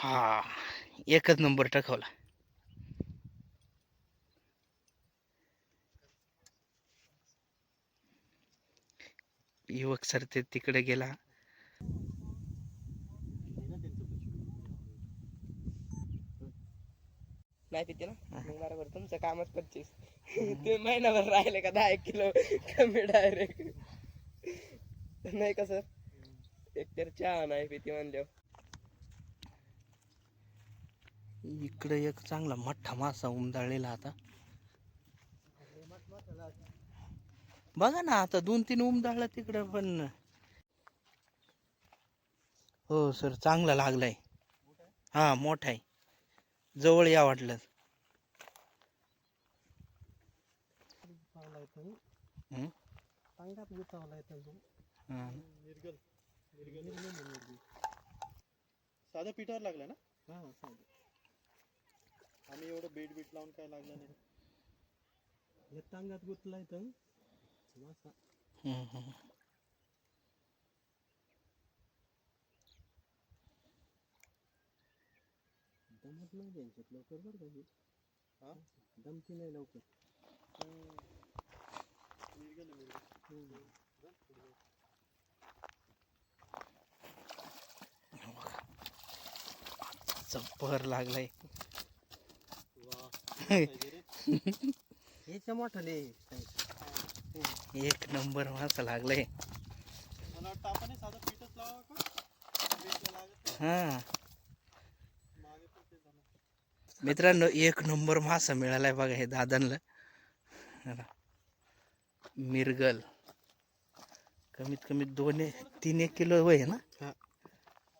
हा एकच नंबर टाकवला. युवक सर ते तिकडे गेला. नाही पिते ना. मग बरोबर तुमचं कामच पच्चीस ते महिनाभर राहिले का दहा एक किलो? कमी डायरेक्ट नाही का सर एक तर चहा नाही पिते म्हणल्यावर. इकडे एक चांगला मोठा मासा उमदाळलेला आता. बघा ना आता दोन तीन उमदाळला तिकडे पण. हो सर चांगला लागलाय. हा मोठा आहे. जवळ या वाटलं. हं? हा. साधा पिठावर लागला ना? आम्ही एवढं बेट बीट लावून काय लागलं नाही तांगात गुतलाय तर. दमत नाही त्यांच्यात लवकर बरं का हा? दमती नाही लवकर. जब्बर लागलाय याच्या मोठाले. एक नंबर मासा लागलाय मला वाटतं आपण हे साधं पीठच लावा का. हा. मित्रांनो एक नंबर मासा मिळालाय बघा हे दादांना. मिरगल. कमीत कमी दोन तीन एक किलो वय ना.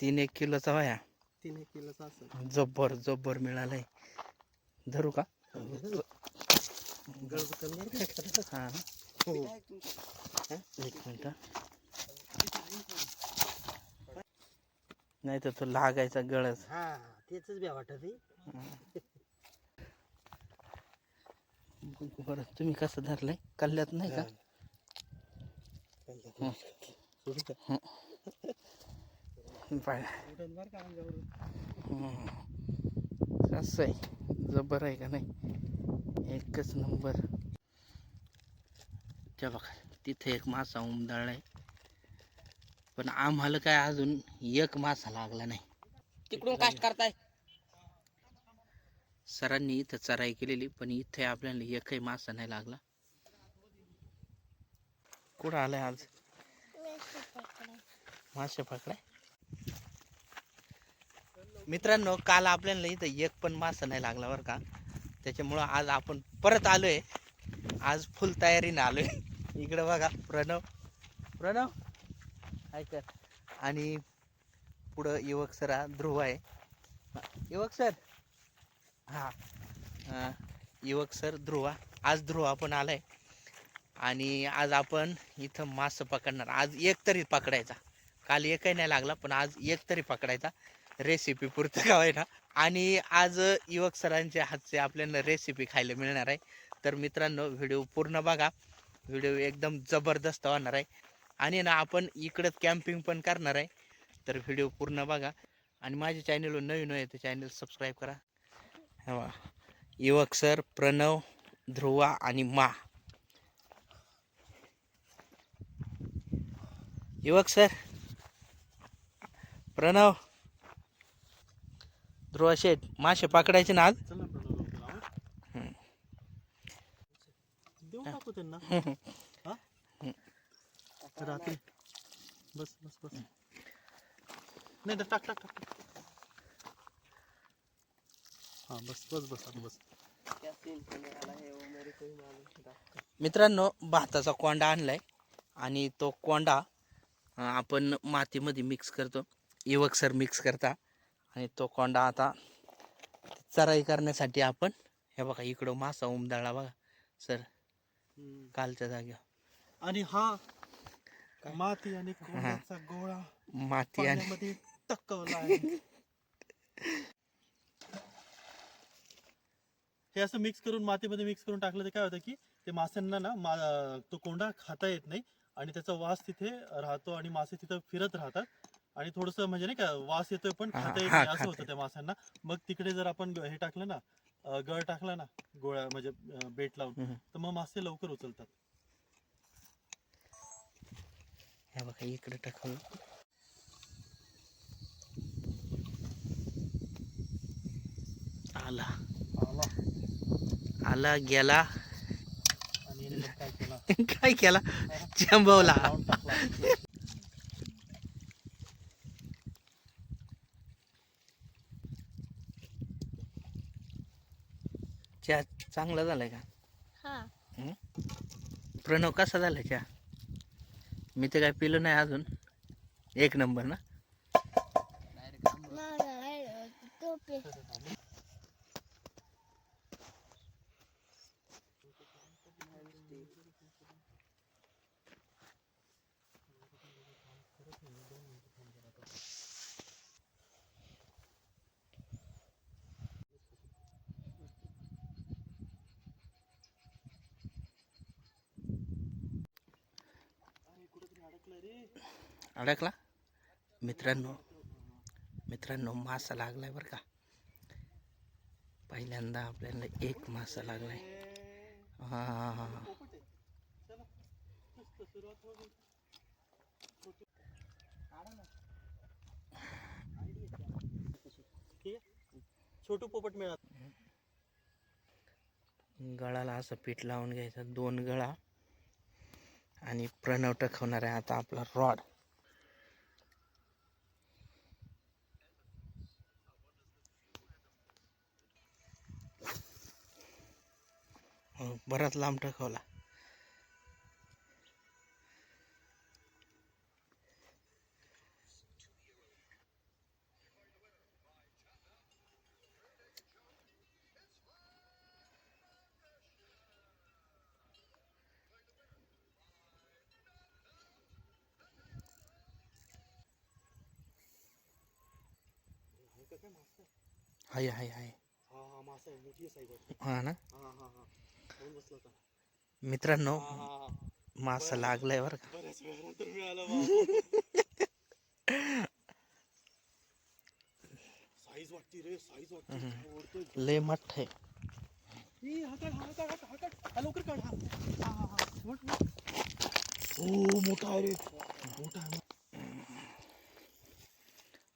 तीन एक किलोचा वया. तीन एक किलोचा जब्बर जब्बर मिळालाय. धरू का? हा. एक मिनिट नाही तर तो लागायचा गळच. हा तेच वाटत बरं तुम्ही कसं धरलंय? कल्ल्यात नाही का. कसं आहे? जबर आहे का नाही? एकच नंबर. त्या बघा तिथे एक मासा उमदाळलाय पण आम्हाला काय अजून एक मासा लागला नाही. तिकडून कास्ट करताय. सरांनी इथं चराई केलेली पण इथे आपल्याला एकही मासा नाही लागला. कुठं आलाय आज? मासे पकडाय. मित्रांनो काल आपल्याला इथं एक पण मासा नाही लागला बरं का. त्याच्यामुळं आज आपण परत आलोय. आज फुल तयारीने आलोय. इकडं बघा प्रणव. प्रणव ऐक आणि पुढं युवक सर हा ध्रुव आहे. युवक सर? हा. युवक सर ध्रुवा. आज ध्रुवा पण आलाय. आणि आज आपण इथं मासं पकडणार. आज एक तरी पकडायचा. काल एकही नाही लागला पण आज एक तरी पकडायचा. रेसिपी पुरतं का ना. आणि आज युवक सरांच्या हातचे आपल्याला रेसिपी खायला मिळणार आहे. तर मित्रांनो व्हिडिओ पूर्ण बघा. व्हिडिओ एकदम जबरदस्त होणार आहे. आणि ना आपण इकडं कॅम्पिंग पण करणार आहे. तर व्हिडिओ पूर्ण बघा. आणि माझ्या चॅनलवर नवीन आहे तर चॅनल सबस्क्राईब करा. युवक सर प्रणव ध्रुवा आणि मा. युवक सर प्रणव. ध्रुवा शेठ मासे पकडायचे ना आज. देऊन टाकू त्यांना. हा? रात्री. बस बस बस. नाही नाही, टाक टाक टाक हा बस बस बस आता बस. मित्रांनो भाताचा कोंडा आणलाय आणि तो कोंडा अं, आपण मातीमध्ये मिक्स करतो. युवक सर मिक्स करता. आणि तो कोंडा आता चराई करण्यासाठी आपण हे बघा इकडं मासा उमदाळा बघा सर. कालच्या जागेवर. आणि हा माती आणि गोळा माती आणि टक्कवला हे असं मिक्स करून मातीमध्ये मिक्स करून टाकलं तर काय होतं की ते माशांना ना मा- तो कोंडा खाता येत नाही आणि त्याचा वास तिथे राहतो आणि मासे तिथं फिरत राहतात. आणि थोडस म्हणजे नाही का वास येतोय पण खाता येत हा, नाही असं खाता होतं त्या माशांना. मग तिकडे जर आपण हे टाकलं ना अं, गळ टाकला ना गोळ्या म्हणजे अं, बेट लावून हम्म. तर मग मासे लवकर उचलतात. हे बघा इकडे टाकून. आला. आला. आला गेला. आणि मग काय केलं? काय केला? चंबवला. लावून टाकला. चहा चांगला झालाय का? हा. प्रणव कसा झाला चहा? मी तर काय पिलो नाही अजून. एक नंबर ना नाही टोपी अडकला? मित्रांनो मित्रांनो मासा लागलाय बरं का. पहिल्यांदा आपल्याला एक मासा लागलाय. हा हा हा हा. छोटू पोपट मिळाला. गळाला असं पीठ लावून घ्यायचं दोन गळा. आणि प्रणव टखवणार आहे आता आपला रॉड. बराच लांब टखवला हाय हाय हाय. हा हा मासा मोठी साईज आहे हा ना? मित्रांनो मासा लागलाय बरं का? लय मोठं आहे. मोठा आहे रे. मोठा आहे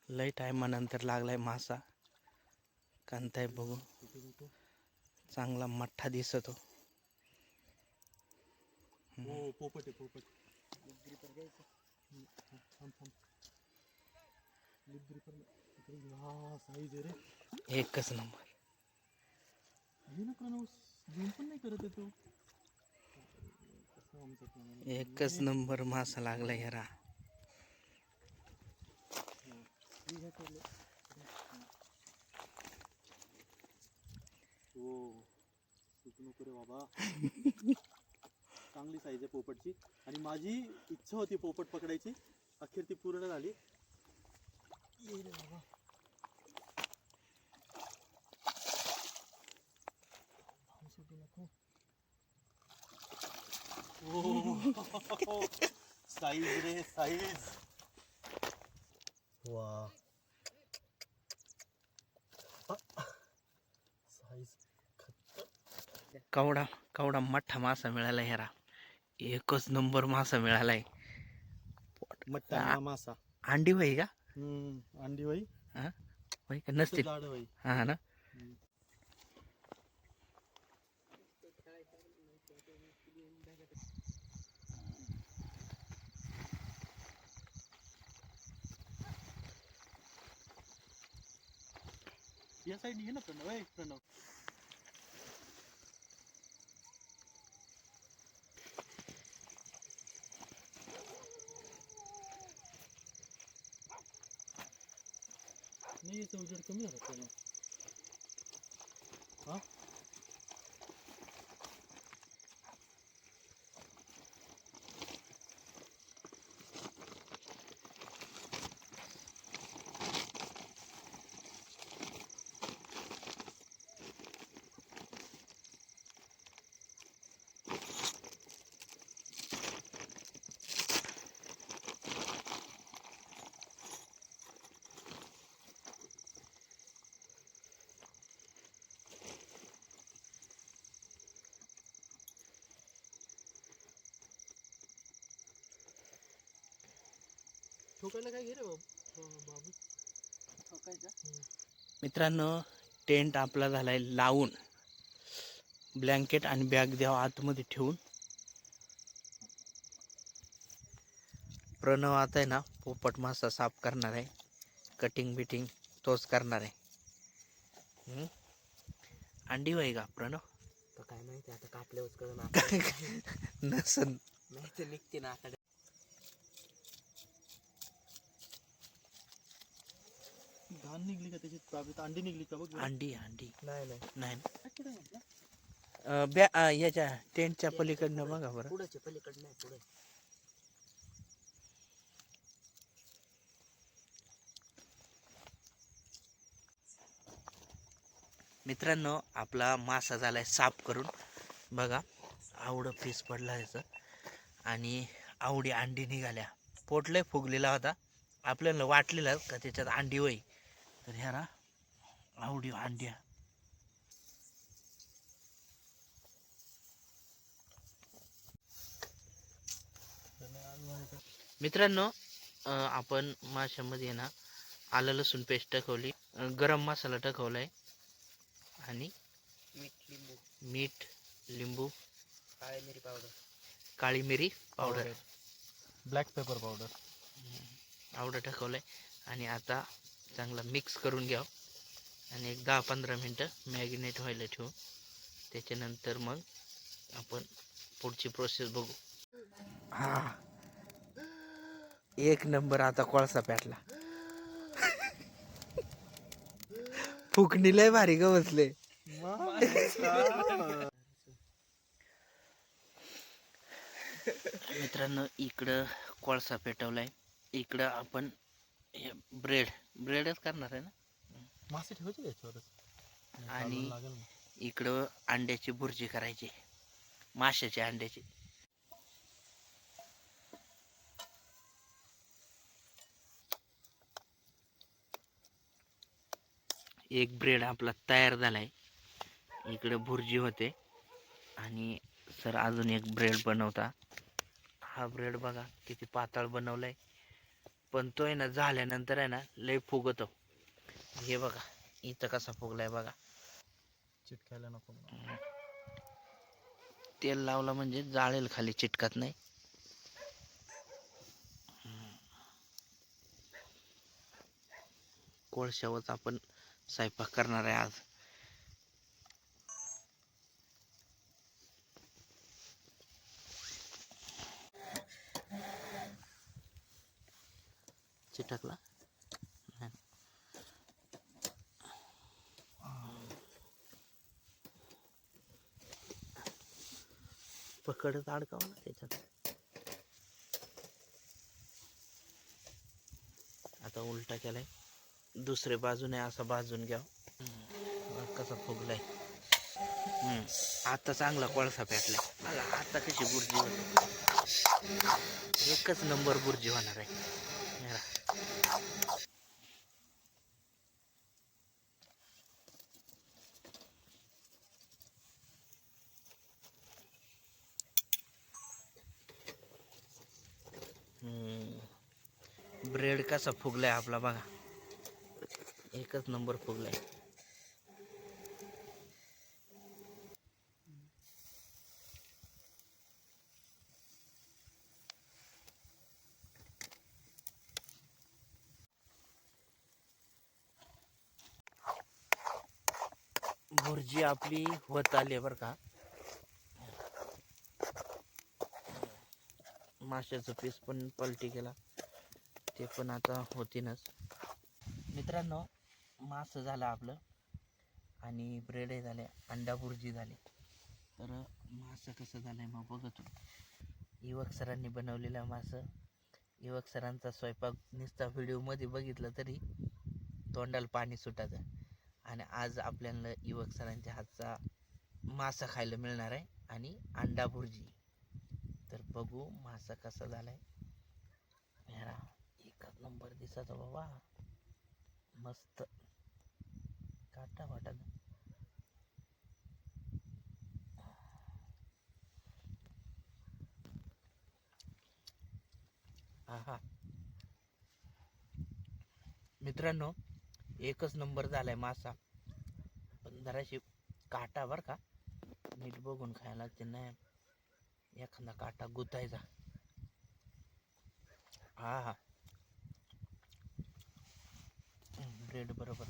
लय टायमानंतर लागलाय मासा. कांताय बघू. चांगला मठ्ठा दिसतो. हो पोपट आहे पोपट. थांब, थांब. हा साईज आहे रे. एकच नंबर. ये ना प्रणव झूम पण नाही करत आहे तो? एकच नंबर मासा लागलाय ह्याला हो. नको रे बाबा. चांगली साईज आहे पोपटची. आणि माझी इच्छा होती पोपट पकडायची. अखेर ती पूर्ण झाली. ये रे बाबा भाव सुटू नको ओ साईज रे साईज. वा. साईज कवडा कवडा मठ्ठा मासा मिळाला ह्याला. एकच नंबर मासा मिळालाय. मट्टा मासा. अंडी होई का? अंडी बाई होय का? बाई हा ना? या साईड ये ना प्रणव. प्रणव नाही याचा उजेड कमी झाला प्रणव ठोकायला काय घे रे बाबू? बाबू. मित्रांनो टेंट आपला झालाय लावून. ब्लँकेट आणि बॅग द्यावा आतमध्ये ठेवून. प्रणव आता आहे ना पोपट मासा साफ करणार आहे. कटिंग बिटिंग तोच करणार आहे. हम्म? अंडी होय का प्रणव? काय माहिती आता कापल्यावर कळून नसन. नाही तर निघते ना आता. घाण निघली का त्याची ताबीत अंडी निघली का बघ? अंडी अंडी. नाही नाही. नाही. अं, अं, याच्या टेंटच्या पलीकडनं बघा बरं. पुढचे पलीकडे नाही पुढे. मित्रांनो आपला मासा झालाय साफ करून. बघा आवडं पीस पडला त्याचं आणि आवडी अंडी निघाल्या. पोटलंय फुगलेला होता. आपल्याला वाटलेलं का त्याच्यात अंडी होई. तर ह्या ना आवडी अंड्या. मित्रांनो आपण माशामध्ये ना आलं लसूण पेस्ट टाकवली गरम मसाला टाकवलाय आणि मीठ लिंबू. मीठ लिंबू काळे मिरी पावडर. काळी मिरी पावडर. ब्लॅक पेपर पावडर आवडं टाकवलंय. आणि आता चांगला मिक्स करून घ्यावं. आणि एक दहा पंधरा मिनटं मॅगिनेट व्हायला ठेवू त्याच्यानंतर मग आपण पुढची प्रोसेस बघू. हा. एक नंबर आता कोळसा पेटला फुकणी लय भारी ग बसले. मित्रांनो इकडं कोळसा पेटवलाय. इकडं आपण हे ब्रेड ब्रेडच करणार आहे ना? मासे ठेवायचे का याच्यावरच आणि लागेल. इकडं अंड्याची भुर्जी करायची. माशाची अंड्याची. एक ब्रेड आपला तयार झालाय. इकडे भुर्जी होते. आणि सर अजून एक ब्रेड बनवता. हा ब्रेड बघा किती पातळ बनवलाय. पण तो आहे ना झाल्यानंतर आहे ना लय फुगतो. हे बघा इथं कसा फुगलाय बघा. चिटकायला नको. तेल लावलं म्हणजे जाळेल खाली चिटकत नाही. कोळशावरच आपण स्वयंपाक करणार आहे आज. चिटकला नाही. पकडच अडकावं ना त्याच्यात. आता उलटा केलाय. दुसरे बाजूने असा भाजून घ्या. कसा फुगलाय. आता चांगला कोळसा पेटलाय. आता कशी बुर्जी होते. एकच नंबर बुर्जी होणार आहे हे राहा. हम्म. ब्रेड कसा फुगलाय आपला बघा. एकच नंबर फुगलाय. भुर्जी आपली होत आली बरं का. माशाचं पीस पण पलटी केला. ते पण आता होतीनच. मित्रांनो मासं झालं आपलं आणि ब्रेडही झाले अंडा बुर्जी झाली. तर मासं कसं झालं आहे मग बघतो. युवक सरांनी बनवलेला मासं. युवक सरांचा स्वयंपाक नुसता व्हिडिओमध्ये बघितलं तरी तोंडाला पाणी सुटायचं. आणि आज आपल्याला युवक सरांच्या हातचा मासा खायला मिळणार आहे आणि अंडा बुर्जी. तर बघू मासा कसा झाला आहे एकच नंबर दिसायचा बाबा. मस्त. काटा वाटत हा हा मित्रांनो एकच नंबर झालाय मासा. पण जराशी काटा बर का. नीट बघून खायला ते नाही एखादा काटा गुतायचा. हा हा ब्रेड बरोबर.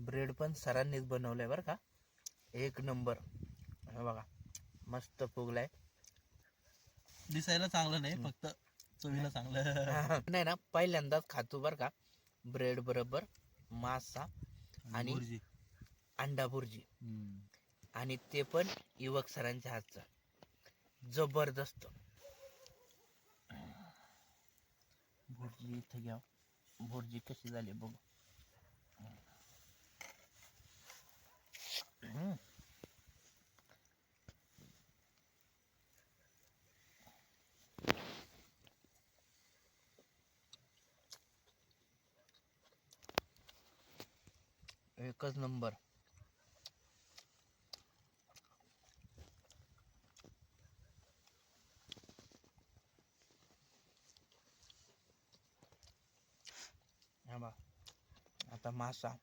ब्रेड पण सरांनीच बनवलंय बरं का. एक नंबर. हे बघा मस्त फुगलाय. दिसायला चांगलं नाही फक्त चवीला चांगलं. नाही ना पहिल्यांदाच खातो बर का. ब्रेड बरोबर मासा आणि. अंडा भुर्जी. आणि ते पण युवक सरांच्या हातचा. जबरदस्त. भुर्जी इथं घ्या. भुर्जी कशी झाली बघू. एकच नंबर. हा बा आता मासा.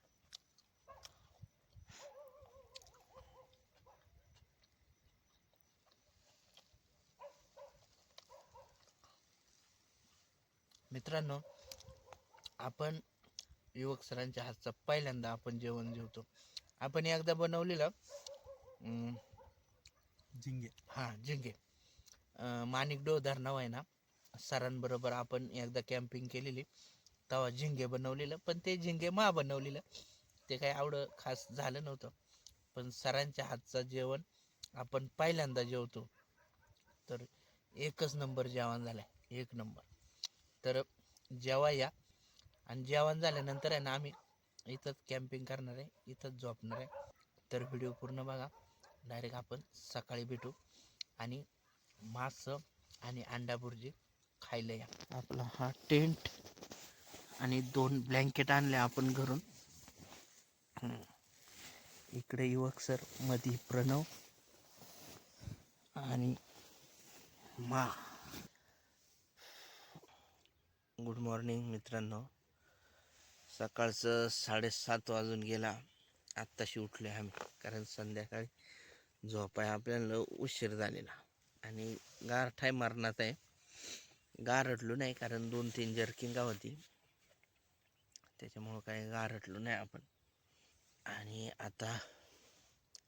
मित्रांनो आपण युवक सरांच्या हातचा पहिल्यांदा आपण जेवण जेवतो. आपण एकदा बनवलेलं झिंगे. हा झिंगे. अं, माणिक डोधार नाव आहे ना सरांबरोबर आपण एकदा कॅम्पिंग केलेली. तेव्हा झिंगे बनवलेलं पण ते झिंगे मा बनवलेलं. ते काही आवडं खास झालं नव्हतं. पण सरांच्या हातचं जेवण आपण पहिल्यांदा जेवतो. तर एकच नंबर जेवण झालंय एक नंबर. तर जेवा या आणि जेवण झाल्यानंतर आहे ना आम्ही इथंच कॅम्पिंग करणार आहे इथंच झोपणार आहे. तर व्हिडिओ पूर्ण बघा डायरेक्ट आपण सकाळी भेटू आणि मास आणि अंडा बुर्जी खायला या. आपला हा टेंट आणि दोन ब्लँकेट आणले आपण घरून. इकडे युवक सर मधी प्रणव आणि मा. गुड मॉर्निंग मित्रांनो. सकाळचं साडेसात वाजून गेला. आत्ताशी उठले आम्ही कारण संध्याकाळी झोपाय आपल्याला उशीर झालेला. आणि गारठाय मारणात आहे. गारटलो नाही कारण दोन तीन जर्किंगा होती. त्याच्यामुळं काही गारटलो नाही आपण. आणि आता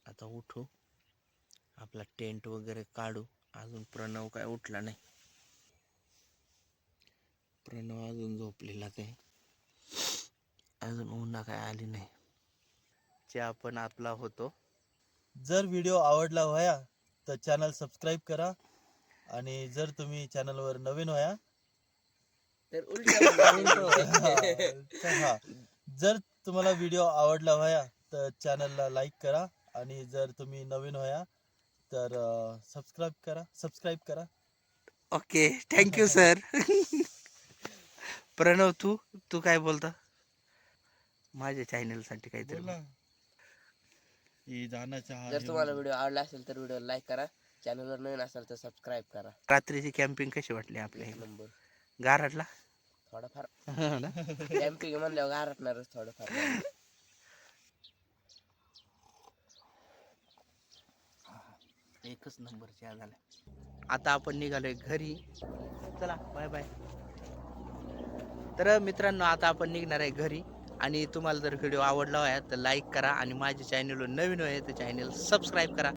आता उठू. आपला टेंट वगैरे काढू. अजून प्रणव काय उठला नाही. प्रणव अजून झोपलेला ते अजून उन्हा काय आली नाही. जे आपण आपला होतो. जर व्हिडिओ आवडला व्हाया तर चॅनल सबस्क्राईब करा. आणि जर तुम्ही चॅनलवर नवीन व्हाया तर उलट हा जर तुम्हाला व्हिडिओ आवडला व्हाया तर चॅनलला लाईक करा आणि जर तुम्ही नवीन व्हाया तर सबस्क्राईब करा सबस्क्राईब करा. Okay thank you sir Pranav तू तू काय बोलता? माझ्या चॅनलसाठी काहीतरी. जर तुम्हाला व्हिडिओ आवडला असेल तर व्हिडिओ लाईक करा. चॅनलवर नवीन असाल तर सबस्क्राईब करा. रात्रीची कॅम्पिंग कशी वाटली आपल्या नंबर. गारटला थोडाफार? कॅम्पिंग म्हणल्यावर गारटणारच थोडंफार. एकच नंबर चहा झाला आता आपण निघालोय घरी. चला बाय बाय तर मित्रांनो आता आपण निघणार आहे घरी. आणि तुम्हाला जर व्हिडिओ आवडला आहे तर लाईक करा. आणि माझ्या चॅनलवर नवीन आहे तर चॅनल सबस्क्राईब करा.